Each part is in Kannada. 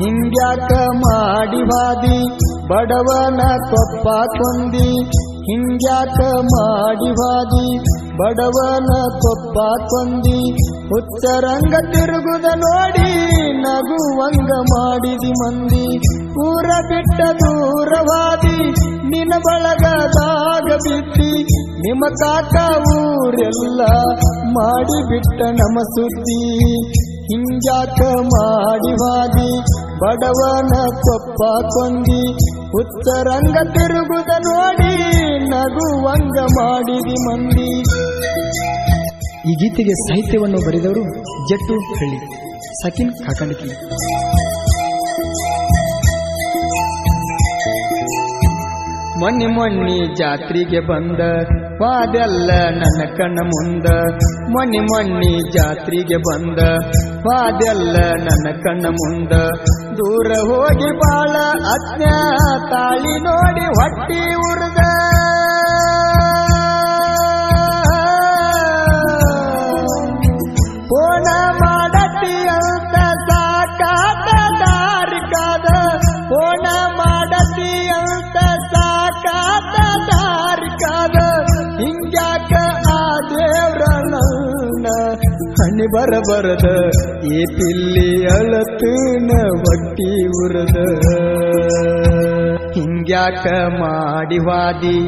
ಹಿಂಗ್ಯಾಕ ಮಾಡಿವಾದಿ ಬಡವನ ಕೊಪ್ಪ ಕೊಂದಿ. ಹಿಂಗ್ಯಾಕ ಮಾಡಿವಾದಿ ಬಡವನ ಕೊಪ್ಪ ಕೊಂದಿ. ಉತ್ತರಂಗ ತಿರುಗುದ ನೋಡಿ, ನಗುವಂಗ ಮಾಡಿದಿ ಮಂದಿ. ಊರ ಬಿಟ್ಟ ದೂರವಾದಿ ನಿನ ಬಳಗದಾಗ ಬಿಟ್ಟಿ ನಿಮ್ಮ ಕಾಕ ಊರೆಲ್ಲ ಮಾಡಿಬಿಟ್ಟ ನಮ ಸುದ್ದಿ. ಹಿಂಗ್ಯಾಕ ಮಾಡಿವಾದಿ ಬಡವನ ಕೊಪ್ಪ ಕೊಂದಿ ಉತ್ತರಂಗ ತಿರುಗುದ ನೋಡಿ ನಗುವಂಗ ಮಾಡಿದಿ ಮಂದಿ. ಈ ಗೀತೆಗೆ ಸಾಹಿತ್ಯವನ್ನು ಬರೆದವರು ಜಟ್ಟು ಹಳ್ಳಿ ಸಕಿನ್ ಕಾಕಂಡಕಿ. ಮೊನ್ನೆ ಮೊನ್ನೆ ಜಾತ್ರೆಗೆ ಬಂದ ವಾದೆಲ್ಲ ನನ್ನ ಕಣ್ಣ ಮುಂದ. ಮೊನ್ನೆ ಮೊನ್ನೆ ಜಾತ್ರೆಗೆ ಬಂದ. ಬಾದೆಲ್ಲ ನನ್ನ ಕಣ್ಣ ಮುಂದ. ದೂರ ಹೋಗಿ ಬಾಳ ಅಜ್ಞ ತಾಳಿ ನೋಡಿ ಹೊಟ್ಟಿ ಉರ್ದ. ಹಣಿ ಬರಬರದ ಈ ಪಿಲ್ಲಿ அழத்துன வட்டி ಉರದ. ಹಿಂಗ್ಯಾಕ ಮಾಡಿವಾದಿ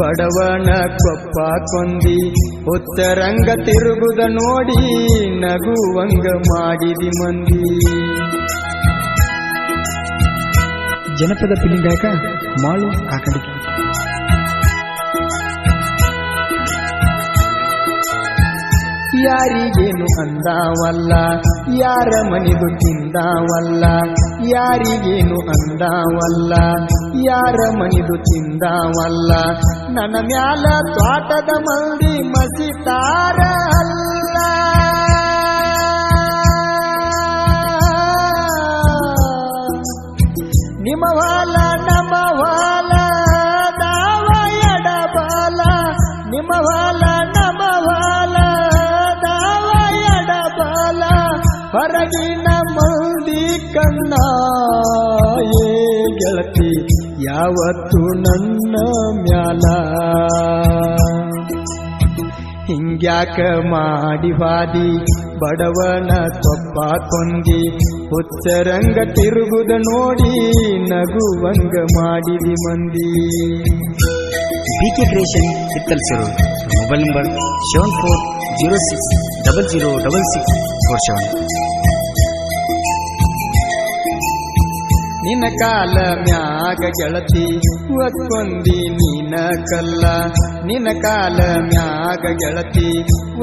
ಬಡವನ ಕೊಪ್ಪ ಕೊಂದಿ, ಉತ್ತರಂಗ ತಿರುಗುದ ನೋಡಿ ನಗುವಂಗ ಮಾಡಿದಿ ಮಂದಿ. ಜನಪದ ಪಿಲ್ಲಿಂಗ್ ಗಾಯಕ ಮಾಳು ಕಾಕಂಡಕಿ. ಯಾರಿಗೇನು ಅಂದಾವಲ್ಲ, ಯಾರ ಮನಿದು ತಿಂದಾವಲ್ಲ, ಯಾರಿಗೇನು ಅಂದಾವಲ್ಲ, ಯಾರ ಮನಿದು ತಿಂದಾವಲ್ಲ. ನನ್ನ ಮ್ಯಾಲ ತ್ವಾಟದ ಮಂದಿ ಮಸಿತಾರ ಏ ಗೆಳತಿ, ಯಾವತ್ತು ನನ್ನ ಮ್ಯಾಲ? ಹಿಂಗ್ಯಾಕ ಮಾಡಿವಾದಿ ಬಡವನ ತೊಪ್ಪ ಕೊಂದಿ ಉತ್ತರಂಗ ತಿರುಗುದ ನೋಡಿ ನಗುವಂಗ ಮಾಡಿದಿ ಮಂದಿ. BK creation Hittalsiru mobile number seven four zero six double zero double six four seven. ನಿನ್ನ ಕಾಲ ಮ್ಯಾಗ ಗೆಳತಿ ಒಕ್ಕೊಂದಿ ನೀನ ಕಲ್ಲ. ನಿನ್ನ ಕಾಲ ಮ್ಯಾಗ ಗೆಳತಿ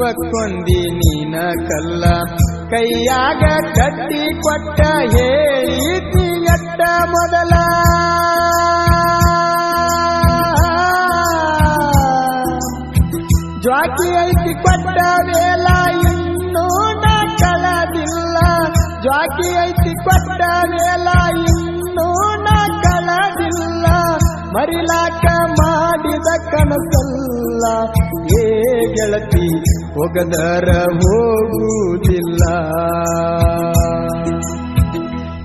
ಒಕ್ಕೊಂದಿ ನೀನ ಕಲ್ಲ. ಕೈಯಾಗ ಕಟ್ಟಿ ಕೊಟ್ಟ ಹೇಳಿ ಎಟ್ಟ ಮೊದಲ? ಜ್ವಾಕಿ ಐತಿ ಕೊಟ್ಟ ವೇಲ ಇನ್ನೂ ಕಳದಿಲ್ಲ ಜ್ವಾಕಿ ಐತಿ ಕೊಟ್ಟ ವೇಲ ನಾ ಕಳದಿಲ್ಲ ಮರಿಲಾಕ ಮಾಡಿದ ಕನಸಲ್ಲ. ಏ ಗೆಳತಿ, ಒಗದರ ಹೋಗುವುದಿಲ್ಲ.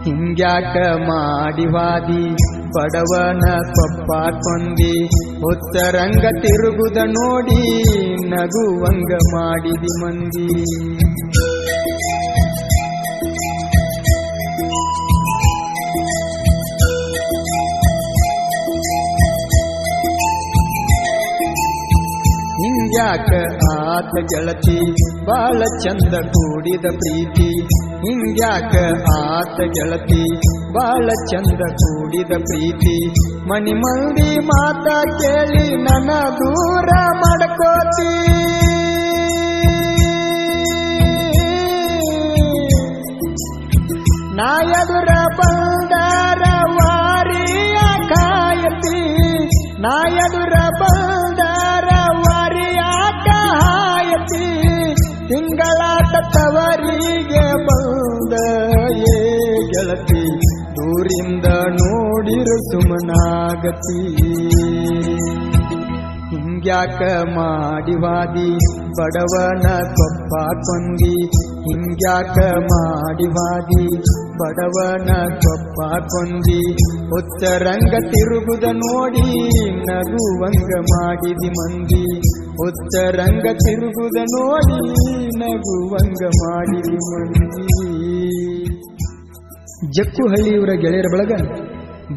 ಹಿಂಗ್ಯಾಕ ಮಾಡಿವಾದಿ ಪಡವನ ಕೊಪ್ಪ ಕೊಂದಿ ಉತ್ತರಂಗ ತಿರುಗುದ ನೋಡಿ ನಗುವಂಗ ಮಾಡಿದಿ ಮಂದಿ. ಹಿಂಗ್ಯಾಕ ಆತ ಗೆಳತಿ? ಬಾಳ ಚಂದ ಕೂಡಿದ ಪ್ರೀತಿ. ಹಿಂಗ್ಯಾಕ ಆತ ಗೆಳತಿ? ಬಾಳ ಚಂದ ಕೂಡಿದ ಪ್ರೀತಿ. ಮನಿ ಮಂದಿ ಮಾತ ಕೇಳಿ ನನ್ನ ದೂರ ಮಾಡ್ಕೋತಿ. ತವರಿಗೆ ಬಂದ ಏ ಗೆಳತಿ, ದೂರಿಂದ ನೋಡಿರು ಸುಮನಾಗತಿ. ಹಿಂಗ್ಯಾಕ ಮಾಡಿವಾದಿ ಬಡವನ ಕೊಪ್ಪ ಕೊಂದಿ. ಹಿಂಗ್ಯಾಕ ಮಾಡಿವಾದಿ ಬಡವನ ಕೊಪ್ಪ ಕೊಂದಿ. ರಂಗ ತಿರುಗುದ ನೋಡಿ ನಗುವಂಗ ಮಾಡಿದಿ ಮಂದಿ. ರಂಗ ತಿರುಗುದ ನೋಡಿ ನಗುವಂಗ ಮಾಡಿದಿ ಮಂದಿ. ಜಕ್ಕು ಹಳ್ಳಿಯವರ ಗೆಳೆಯರ ಬಳಗ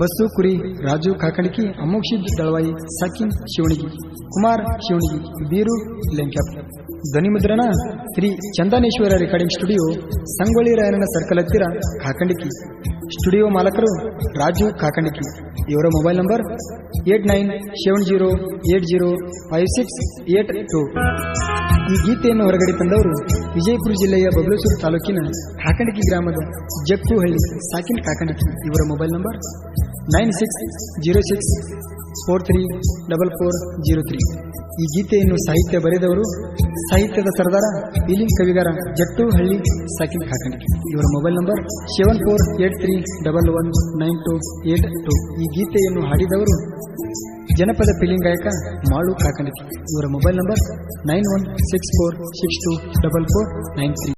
ಬಸ್ಸು ಕುರಿ ರಾಜು ಕಾಕಣಿಕಿ ಅಮೋಕ್ಷಿದ್ ದಳವಾಯಿ ಸಕಿನ್ ಶಿವಣಿಗಿ, ಕುಮಾರ್ ಶಿವಣಿಗಿ, ಬೀರು ಲೆಂಕ್ಯಾಪ್ ಧ್ವನಿ ಮುದ್ರಣ ಶ್ರೀ ಚಂದನೇಶ್ವರ ರೆಕಾರ್ಡಿಂಗ್ ಸ್ಟುಡಿಯೋ, ಸಂಗೊಳ್ಳಿ ರಾಯಣ್ಣನ ಸರ್ಕಲ್ ಹತ್ತಿರ ಕಾಕಂಡಿಕಿ ಸ್ಟುಡಿಯೋ ಮಾಲಕರು ರಾಜು ಕಾಕಂಡಿಕಿ ಇವರ mobile number eight nine seven zero eight zero five six eight two ಈ ಗೀತೆಯನ್ನು ಹೊರಗಡೆ ತಂದವರು ವಿಜಯಪುರ ಜಿಲ್ಲೆಯ ಬಬಲೇಶ್ವರ ತಾಲೂಕಿನ ಕಾಕಂಡಿಕಿ ಗ್ರಾಮದ ಜಕ್ಕುಹಳ್ಳಿ, ಸಾಕಿನ್ ಕಾಕಂಡಿಕಿ ಇವರ mobile number nine six zero six four three double four zero three ಈ ಗೀತೆಯನ್ನು ಸಾಹಿತ್ಯ ಬರೆದವರು ಸಾಹಿತ್ಯದ ಸರ್ದಾರ ಇಲಿಂಗ್ ಕವಿಗಾರ ಜಟ್ಟು ಹಳ್ಳಿ ಸಾಕಿನ್ ಕಾಕಣಿ ಇವರ mobile number seven four eight three double one nine two eight two. ಈ ಗೀತೆಯನ್ನು ಹಾಡಿದವರು ಜನಪದ ಫೀಲಿಂಗ್ ಗಾಯಕ ಮಾಳು ಕಾಕಣಿ ಇವರ mobile number nine one six four six two double four nine three.